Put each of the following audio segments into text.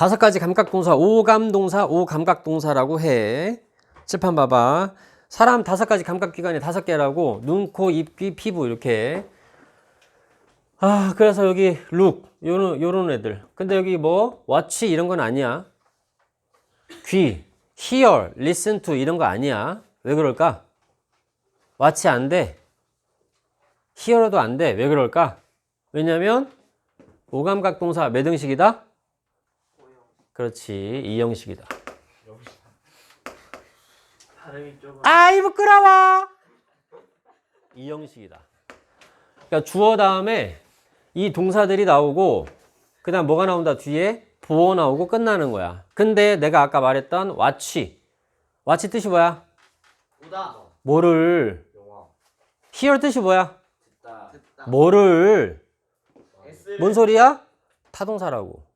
다섯 가지 감각동사, 오감동사, 오감각동사라고 해. 칠판 봐봐. 사람 다섯 가지 감각기관이 다섯 개라고 눈, 코, 입, 귀, 피부 이렇게. 아, 그래서 여기 look 요런 요런 애들. 근데 여기 뭐 watch 이런 건 아니야. 귀, hear, listen to 이런 거 아니야. 왜 그럴까? watch 안 돼. hear도 안 돼. 왜 그럴까? 왜냐면 오감각 동사 몇 형식이다? 그렇지. 이 형식이다. 아이 부끄러워. 이 형식이다. 그러니까 주어 다음에 이 동사들이 나오고 그다음 뭐가 나온다 뒤에 보어 나오고 끝나는 거야. 근데 내가 아까 말했던 watch, watch 뜻이 뭐야? 보다 뭐를 영화 hear 뜻이 뭐야? 듣다 듣다 뭐를 S를 뭔 소리야? 타동사라고.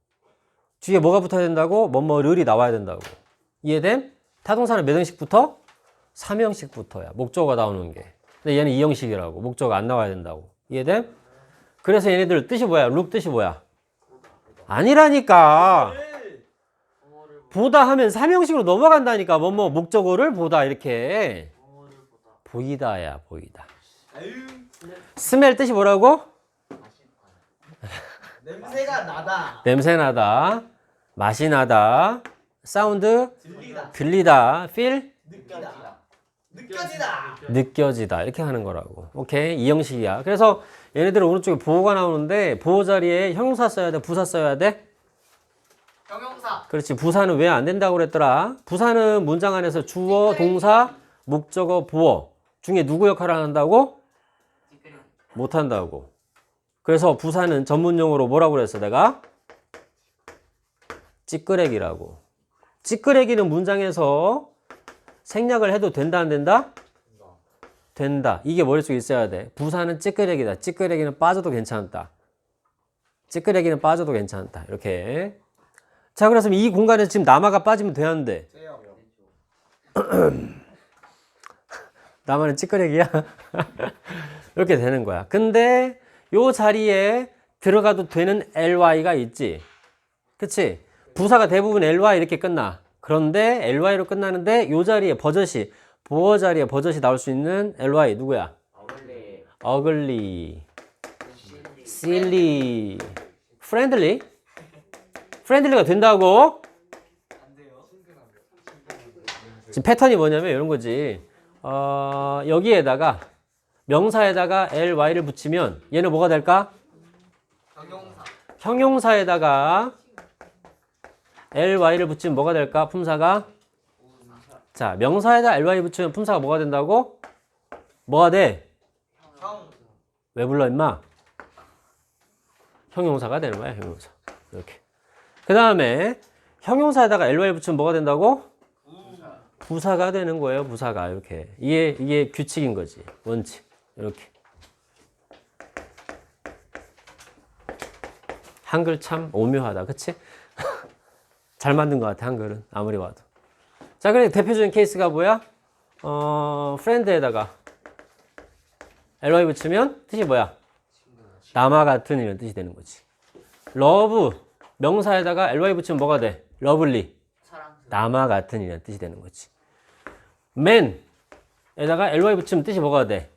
뒤에 뭐가 붙어야 된다고? 뭐뭐를이 나와야 된다고. 이해됨? 타동사는 몇 형식부터? 3형식부터야. 목적어가 나오는 게. 근데 얘는 2형식이라고. 목적어가 안 나와야 된다고. 이해됨? 그래서 얘네들 뜻이 뭐야? 룩 뜻이 뭐야? 아니라니까. 보다 하면 3형식으로 넘어간다니까. 뭐 뭐 목적어를 보다 이렇게. 보이다야, 보이다. 스멜 뜻이 뭐라고? 냄새가 나다 냄새 나다. 맛이 나다. 사운드? 들리다. 들리다. feel 느끼다 느껴지다. 느껴지다. 이렇게 하는 거라고. 오케이? 이 형식이야. 그래서 얘네들은 오른쪽에 보호가 나오는데 보호 자리에 형용사 써야 돼? 부사 써야 돼? 형용사. 그렇지. 부사는 왜 안 된다고 그랬더라? 부사는 문장 안에서 주어 동사 목적어 보어 중에 누구 역할을 한다고? 못 한다고. 그래서 부사는 전문 용어로 뭐라고 그랬어 내가 찌끄레기라고 찌끄레기는 문장에서 생략을 해도 된다 안 된다? 된다. 이게 머릿속에 있어야 돼. 부사는 찌끄레기다. 찌끄레기는 빠져도 괜찮다. 찌끄레기는 빠져도 괜찮다. 이렇게. 자, 그래서 이 공간에서 지금 남아가 빠지면 되는데. 나만은 찌끄레기야? 이렇게 되는 거야. 근데 요 자리에 들어가도 되는 ly가 있지. 그치? 부사가 대부분 ly 이렇게 끝나. 그런데 ly로 끝나는데 요 자리에 버젓이, 보어 자리에 버젓이 나올 수 있는 ly 누구야? 어글리 ugly, silly, friendly? friendly가 된다고? 지금 패턴이 뭐냐면 이런 거지. 어, 여기에다가 명사에다가 ly를 붙이면 얘는 뭐가 될까? 형용사 형용사에다가 ly를 붙이면 뭐가 될까? 품사가? 자, 명사에다 ly 붙이면 품사가 뭐가 된다고? 뭐가 돼? 형왜 불러 임마? 형용사가 되는 거야, 형용사. 이렇게. 그 다음에 형용사에다가 ly 붙이면 뭐가 된다고? 부사가 되는 거예요, 부사가. 이렇게. 이게, 이게 규칙인 거지. 원칙. 이렇게. 한글 참 오묘하다. 그치? 잘 만든 것 같아, 한글은. 아무리 봐도. 자, 그래. 대표적인 케이스가 뭐야? 어, 프렌드에다가 ly 붙이면 뜻이 뭐야? 남아 같은 이런 뜻이 되는 거지. 러브 명사에다가 ly 붙이면 뭐가 돼? 러블리 남아 같은 이런 뜻이 되는 거지. man에다가 ly 붙이면 뜻이 뭐가 돼?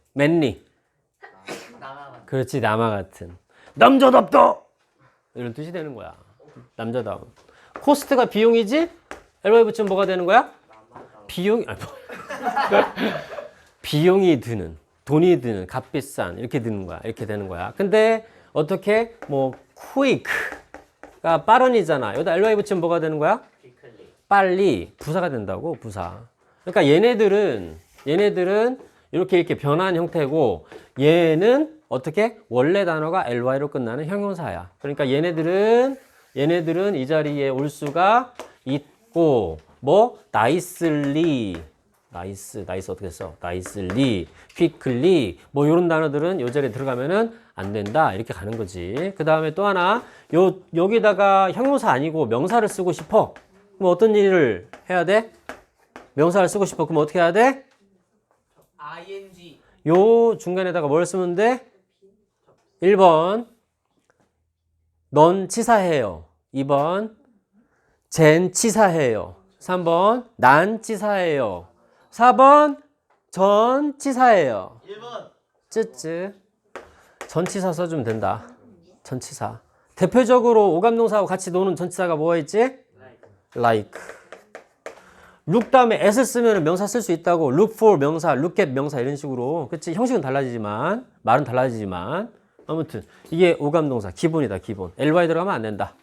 나가만 그렇지 남아 같은 남자답다 이런 뜻이 되는 거야. 남자다움. 코스트가 비용이지? ly 붙이면 뭐가 되는 거야? 비용 아니 뭐. 비용이 드는 돈이 드는 값비싼 이렇게 드는 거야. 이렇게 되는 거야. 근데 어떻게? 뭐 quick가 빠른이잖아. 여기다 ly 붙이면 뭐가 되는 거야? 빨리 부사가 된다고 부사. 그러니까 얘네들은 얘네들은 이렇게 이렇게 변한 형태고 얘는 어떻게? 원래 단어가 ly로 끝나는 형용사야. 그러니까 얘네들은 얘네들은 이 자리에 올 수가 있고 뭐 nicely 나이스 나이스 어떻게 써 nicely quickly 뭐 이런 단어들은 요 자리에 들어가면은 안 된다. 이렇게 가는 거지. 그 다음에 또 하나 요 여기다가 형용사 아니고 명사를 쓰고 싶어. 그럼 어떤 일을 해야 돼? 명사를 쓰고 싶어. 그럼 어떻게 해야 돼? ing. 요 중간에다가 뭘 쓰면 돼? 1번. 넌 치사해요 2번 젠 치사해요. 3번 난 치사해요. 4번 전 치사해요. 1번 쯔쯔. 전치사 써주면 된다. 전치사. 대표적으로 오감동사하고 같이 노는 전치사가 뭐가 있지? like. look 다음에 s 쓰면 명사 쓸 수 있다고. look for 명사, look at 명사 이런 식으로. 그치? 형식은 달라지지만, 말은 달라지지만. 아무튼, 이게 오감동사. 기본이다, 기본. ly 들어가면 안 된다.